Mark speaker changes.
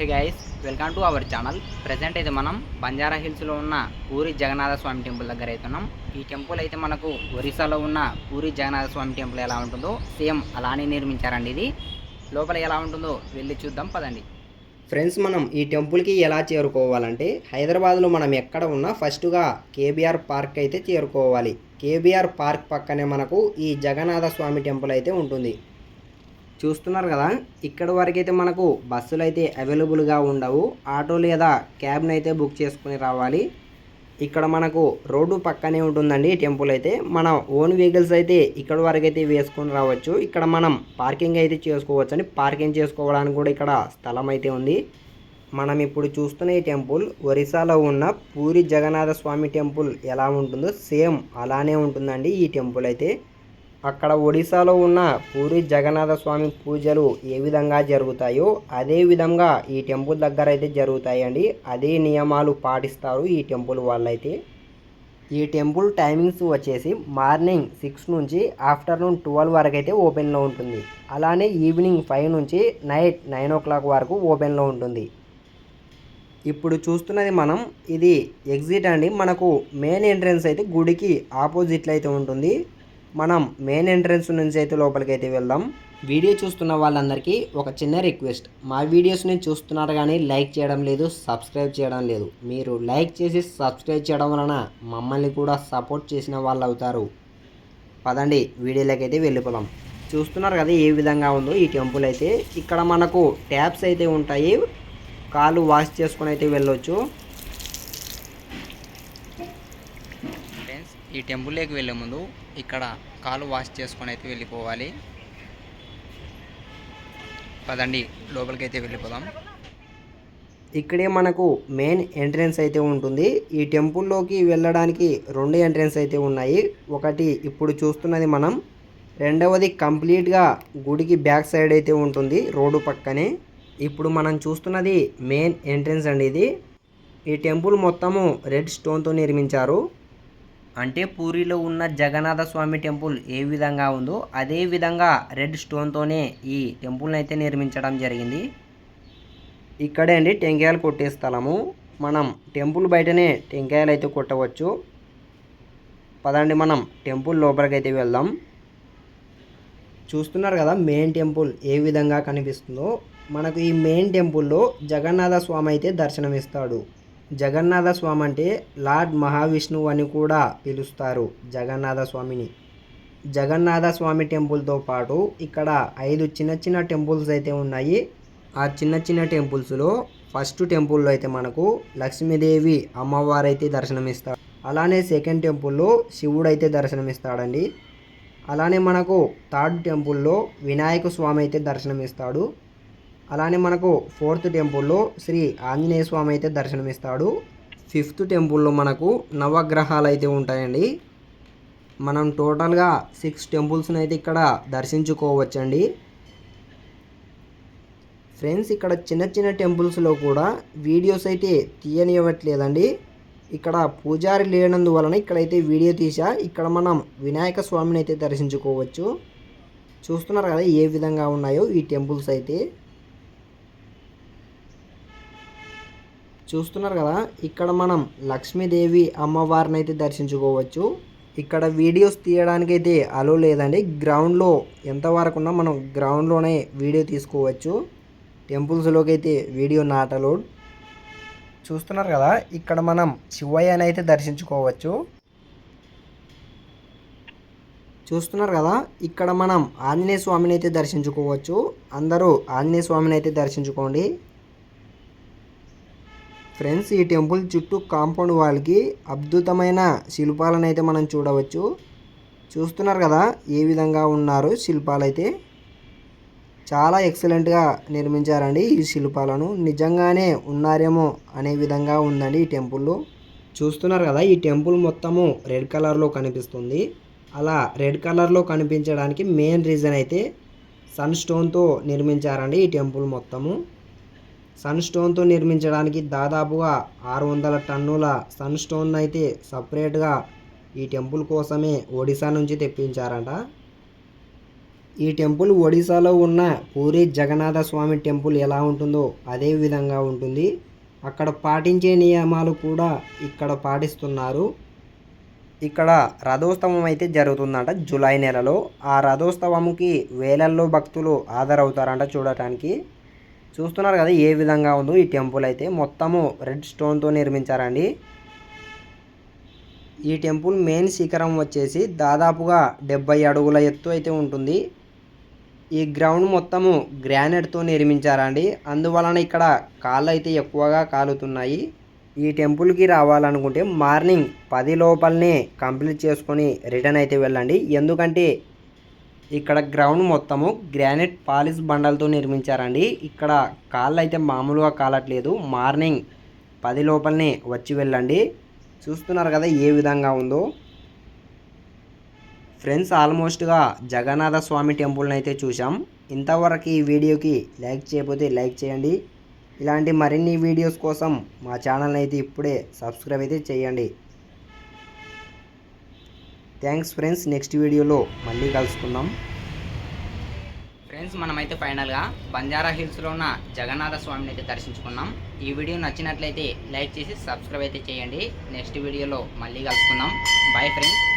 Speaker 1: Hey guys welcome to our channel. Present అయితే మనం బంజారా హిల్స్లో ఉన్న పూరి జగన్నాథ స్వామి టెంపుల్ దగ్గర అవుతున్నాం. ఈ టెంపుల్ అయితే మనకు ఒరిస్సాలో ఉన్న పూరి జగన్నాథ స్వామి టెంపుల్ ఎలా ఉంటుందో సేమ్ అలానే నిర్మించారండి ఇది. లోపల ఎలా ఉంటుందో వెళ్ళి చూద్దాం పదండి.
Speaker 2: ఫ్రెండ్స్ మనం ఈ టెంపుల్కి ఎలా చేరుకోవాలంటే హైదరాబాద్లో మనం ఎక్కడ ఉన్నా ఫస్ట్గా కేబీఆర్ పార్క్ అయితే చేరుకోవాలి. కేబీఆర్ పార్క్ పక్కనే మనకు ఈ జగన్నాథ స్వామి టెంపుల్ అయితే ఉంటుంది. చూస్తున్నారు కదా ఇక్కడ వరకైతే మనకు బస్సులు అయితే అవైలబుల్గా ఉండవు. ఆటో లేదా క్యాబ్ని అయితే బుక్ చేసుకుని రావాలి. ఇక్కడ మనకు రోడ్డు పక్కనే ఉంటుందండి టెంపుల్ అయితే. మన ఓన్ వెహికల్స్ అయితే ఇక్కడ వరకు అయితే వేసుకొని రావచ్చు. ఇక్కడ మనం పార్కింగ్ అయితే చేసుకోవచ్చు అండి పార్కింగ్ చేసుకోవడానికి కూడా ఇక్కడ స్థలం అయితే ఉంది. మనం ఇప్పుడు చూస్తున్న ఈ టెంపుల్ ఒరిస్సాలో ఉన్న పూరి జగన్నాథ స్వామి టెంపుల్ ఎలా ఉంటుందో సేమ్ అలానే ఉంటుందండి ఈ టెంపుల్ అయితే. అక్కడ ఒడిశాలో ఉన్న పూరి జగన్నాథ స్వామి పూజలు ఏ విధంగా జరుగుతాయో అదే విధంగా ఈ టెంపుల్ దగ్గర అయితే జరుగుతాయండి. అదే నియమాలు పాటిస్తారు ఈ టెంపుల్ వాళ్ళైతే. ఈ టెంపుల్ టైమింగ్స్ వచ్చేసి మార్నింగ్ సిక్స్ నుంచి ఆఫ్టర్నూన్ ట్వెల్వ్ వరకు అయితే ఓపెన్లో ఉంటుంది. అలానే ఈవినింగ్ ఫైవ్ నుంచి నైట్ నైన్ ఓ క్లాక్ వరకు ఓపెన్లో ఉంటుంది. ఇప్పుడు చూస్తున్నది మనం ఇది ఎగ్జిట్ అండి. మనకు మెయిన్ ఎంట్రన్స్ అయితే గుడికి ఆపోజిట్లో అయితే ఉంటుంది. మనం మెయిన్ ఎంట్రన్స్ నుంచి అయితే లోపలికి అయితే వెళ్దాం. వీడియో చూస్తున్న వాళ్ళందరికీ ఒక చిన్న రిక్వెస్ట్ మా వీడియోస్ని చూస్తున్నారు కానీ లైక్ చేయడం లేదు సబ్స్క్రైబ్ చేయడం లేదు. మీరు లైక్ చేసి సబ్స్క్రైబ్ చేయడం వలన మమ్మల్ని కూడా సపోర్ట్ చేసిన వాళ్ళు అవుతారు. పదండి వీడియోలోకి అయితే వెళ్ళిపోదాం. చూస్తున్నారు కదా ఏ విధంగా ఉందో ఈ టెంపుల్ అయితే. ఇక్కడ మనకు ట్యాప్స్ అయితే ఉంటాయి. కాళ్ళు వాష్ చేసుకొని అయితే వెళ్ళొచ్చు
Speaker 1: ఫ్రెండ్స్ ఈ టెంపుల్లోకి వెళ్ళే ముందు ఇక్కడ కాలు వాష్ చేసుకొని అయితే వెళ్ళిపోవాలి. పదండి లోపలికి అయితే వెళ్ళిపోదాం.
Speaker 2: ఇక్కడే మనకు మెయిన్ ఎంట్రన్స్ అయితే ఉంటుంది. ఈ టెంపుల్లోకి వెళ్ళడానికి రెండు ఎంట్రన్స్ అయితే ఉన్నాయి. ఒకటి ఇప్పుడు చూస్తున్నది మనం. రెండవది కంప్లీట్గా గుడికి బ్యాక్ సైడ్ అయితే ఉంటుంది రోడ్డు పక్కనే. ఇప్పుడు మనం చూస్తున్నది మెయిన్ ఎంట్రన్స్ అండి ఇది. ఈ టెంపుల్ మొత్తము రెడ్ స్టోన్తో నిర్మించారు. అంటే పూరిలో ఉన్న జగన్నాథ స్వామి టెంపుల్ ఏ విధంగా ఉందో అదే విధంగా రెడ్ స్టోన్తోనే ఈ టెంపుల్ని అయితే నిర్మించడం జరిగింది. ఇక్కడే అండి టెంకాయలు కొట్టే స్థలము. మనం టెంపుల్ బయటనే టెంకాయలు అయితే కొట్టవచ్చు. పదండి మనం టెంపుల్ లోపలికి అయితే వెళ్దాం. చూస్తున్నారు కదా మెయిన్ టెంపుల్ ఏ విధంగా కనిపిస్తుందో. మనకు ఈ మెయిన్ టెంపుల్లో జగన్నాథ స్వామి అయితే దర్శనమిస్తాడు. జగన్నాథ స్వామి అంటే లార్డ్ మహావిష్ణువు అని కూడా పిలుస్తారు జగన్నాథ స్వామిని జగన్నాథ స్వామి టెంపుల్తో పాటు ఇక్కడ ఐదు చిన్న చిన్న టెంపుల్స్ అయితే ఉన్నాయి. ఆ చిన్న చిన్న టెంపుల్స్లో ఫస్ట్ టెంపుల్లో అయితే మనకు లక్ష్మీదేవి అమ్మవారు అయితే దర్శనమిస్తాడు. అలానే సెకండ్ టెంపుల్లో శివుడు అయితే దర్శనమిస్తాడండి. అలానే మనకు థర్డ్ టెంపుల్లో వినాయక స్వామి అయితే దర్శనమిస్తాడు. అలానే మనకు ఫోర్త్ టెంపుల్లో శ్రీ ఆంజనేయ స్వామి అయితే దర్శనమిస్తాడు. ఫిఫ్త్ టెంపుల్లో మనకు నవగ్రహాలు అయితే ఉంటాయండి. మనం టోటల్గా సిక్స్ టెంపుల్స్ని అయితే ఇక్కడ దర్శించుకోవచ్చండి. ఫ్రెండ్స్ ఇక్కడ చిన్న చిన్న టెంపుల్స్లో కూడా వీడియోస్ అయితే తీయనివ్వట్లేదండి. ఇక్కడ పూజారి లేనందువలన ఇక్కడైతే వీడియో తీసా. ఇక్కడ మనం వినాయక స్వామిని అయితే దర్శించుకోవచ్చు. చూస్తున్నారు కదా ఏ విధంగా ఉన్నాయో ఈ టెంపుల్స్ అయితే. చూస్తున్నారు కదా ఇక్కడ మనం లక్ష్మీదేవి అమ్మవారిని అయితే దర్శించుకోవచ్చు. ఇక్కడ వీడియోస్ తీయడానికి అయితే అలో లేదండి. గ్రౌండ్లో ఎంతవరకు ఉన్నా మనం గ్రౌండ్లోనే వీడియో తీసుకోవచ్చు. టెంపుల్స్లోకి అయితే వీడియో నాట్ అలోడ్. చూస్తున్నారు కదా ఇక్కడ మనం శివయ్యని అయితే దర్శించుకోవచ్చు. చూస్తున్నారు కదా ఇక్కడ మనం ఆంజనేయ స్వామిని అయితే దర్శించుకోవచ్చు. అందరూ ఆంజనేయ స్వామిని అయితే దర్శించుకోండి. ఫ్రెండ్స్ ఈ టెంపుల్ చుట్టూ కాంపౌండ్ వాళ్ళకి అద్భుతమైన శిల్పాలను అయితే మనం చూడవచ్చు. చూస్తున్నారు కదా ఏ విధంగా ఉన్నారు శిల్పాలు అయితే చాలా ఎక్సలెంట్గా నిర్మించారండి ఈ శిల్పాలను. నిజంగానే ఉన్నారేమో అనే విధంగా ఉందండి ఈ టెంపుల్లో. చూస్తున్నారు కదా ఈ టెంపుల్ మొత్తము రెడ్ కలర్లో కనిపిస్తుంది. అలా రెడ్ కలర్లో కనిపించడానికి మెయిన్ రీజన్ అయితే సన్ స్టోన్తో నిర్మించారండి ఈ టెంపుల్ మొత్తము. సన్ స్టోన్తో నిర్మించడానికి దాదాపుగా ఆరు వందల టన్నుల సన్ స్టోన్ అయితే సపరేట్గా ఈ టెంపుల్ కోసమే ఒడిశా నుంచి తెప్పించారంట. ఈ టెంపుల్ ఒడిశాలో ఉన్న పూరి జగన్నాథ స్వామి టెంపుల్ ఎలా ఉంటుందో అదే విధంగా ఉంటుంది. అక్కడ పాటించే నియమాలు కూడా ఇక్కడ పాటిస్తున్నారు. ఇక్కడ రథోత్సవం అయితే జరుగుతుందంట జూలై నెలలో. ఆ రథోత్సవంకి వేలల్లో భక్తులు హాజరవుతారంట చూడటానికి. చూస్తున్నారు కదా ఏ విధంగా ఉందో ఈ టెంపుల్ అయితే. మొత్తము రెడ్ స్టోన్తో నిర్మించారండి. ఈ టెంపుల్ మెయిన్ శిఖరం వచ్చేసి దాదాపుగా డెబ్బై అడుగుల ఎత్తు అయితే ఉంటుంది. ఈ గ్రౌండ్ మొత్తము గ్రానైట్తో నిర్మించారండి. అందువలన ఇక్కడ కాళ్ళు అయితే ఎక్కువగా కాలుతున్నాయి. ఈ టెంపుల్కి రావాలనుకుంటే మార్నింగ్ పది లోపలనే కంప్లీట్ చేసుకొని రిటర్న్ అయితే వెళ్ళండి. ఎందుకంటే ఇక్కడ గ్రౌండ్ మొత్తము గ్రానైట్ పాలిష్ బండలతో నిర్మించారండి. ఇక్కడ కాళ్ళు అయితే మామూలుగా కాలట్లేదు. మార్నింగ్ పది లోపలనే వచ్చి వెళ్ళండి. చూస్తున్నారు కదా ఏ విధంగా ఉందో. ఫ్రెండ్స్ ఆల్మోస్ట్గా జగన్నాథ స్వామి టెంపుల్ని అయితే చూసాం ఇంతవరకు ఈ వీడియోకి లైక్ చేయకపోతే లైక్ చేయండి. ఇలాంటి మరిన్ని వీడియోస్ కోసం మా ఛానల్ని అయితే ఇప్పుడే సబ్స్క్రైబ్ అయితే చేయండి. థ్యాంక్స్ ఫ్రెండ్స్ నెక్స్ట్ వీడియోలో మళ్ళీ కలుసుకుందాం.
Speaker 1: ఫ్రెండ్స్ మనమైతే ఫైనల్గా బంజారా హిల్స్లో ఉన్న జగన్నాథ స్వామిని అయితే దర్శించుకున్నాం. ఈ వీడియో నచ్చినట్లయితే లైక్ చేసి సబ్స్క్రైబ్ అయితే చేయండి. నెక్స్ట్ వీడియోలో మళ్ళీ కలుసుకుందాం. Bye friends